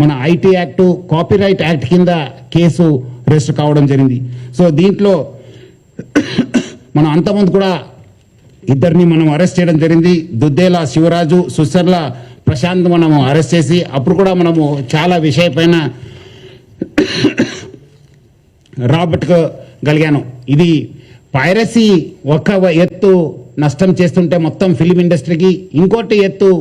మన IT act copyright act కింద case register కావడం జరిగింది. సో దీంట్లో మనం అంతమంది కూడా ఇద్దరిని మనం అరెస్ట్ చేయడం జరిగింది. దుద్దేల శివరాజు సుసర్ల ప్రశాంత్ మనము అరెస్ట్ చేసి అప్పుడు కూడా మనము చాలా విషయపైన రాబట్టుకోగలిగాను ఇది పైరసీ ఒక ఎత్తు నష్టం చేస్తుంటే మొత్తం ఫిలిం ఇండస్ట్రీకి ఇంకోటి ఎత్తు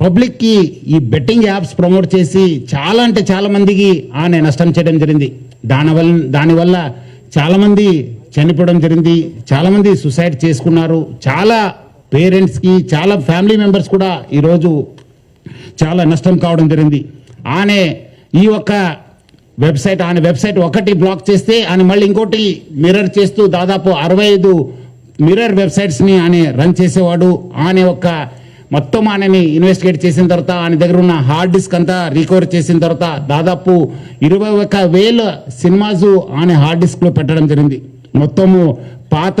పబ్లిక్కి ఈ బెట్టింగ్ యాప్స్ ప్రమోట్ చేసి చాలా అంటే చాలా మందికి ఆమె నష్టం చేయడం జరిగింది. దానివల్ల దానివల్ల చాలామంది చనిపోవడం జరిగింది. చాలామంది సుసైడ్ చేసుకున్నారు. చాలా పేరెంట్స్కి చాలా ఫ్యామిలీ మెంబర్స్ కూడా ఈరోజు చాలా నష్టం కావడం జరిగింది. ఆమె ఈ ఒక్క వెబ్సైట్ ఆమె వెబ్సైట్ ఒకటి బ్లాక్ చేస్తే ఆయన మళ్ళీ ఇంకోటి మిర్రర్ చేస్తూ దాదాపు అరవై ఐదు మిర్రర్ వెబ్సైట్స్ని ఆయన రన్ చేసేవాడు. ఆమె ఒక్క మొత్తం ఆయనని ఇన్వెస్టిగేట్ చేసిన తర్వాత ఆయన దగ్గర ఉన్న హార్డ్ డిస్క్ అంతా రికవర్ చేసిన తర్వాత దాదాపు ఇరవై ఒక వేల సినిమాస్ ఆయన హార్డ్ డిస్క్లో పెట్టడం జరిగింది. మొత్తము పాత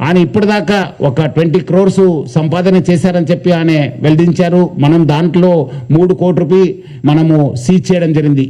ఆయన ఇప్పటిదాకా ఒక ట్వంటీ క్రోర్స్ సంపాదన చేశారని చెప్పి ఆయన వెల్లడించారు. మనం దాంట్లో మూడు కోటి రూపాయి మనము సీజ్ చేయడం జరిగింది.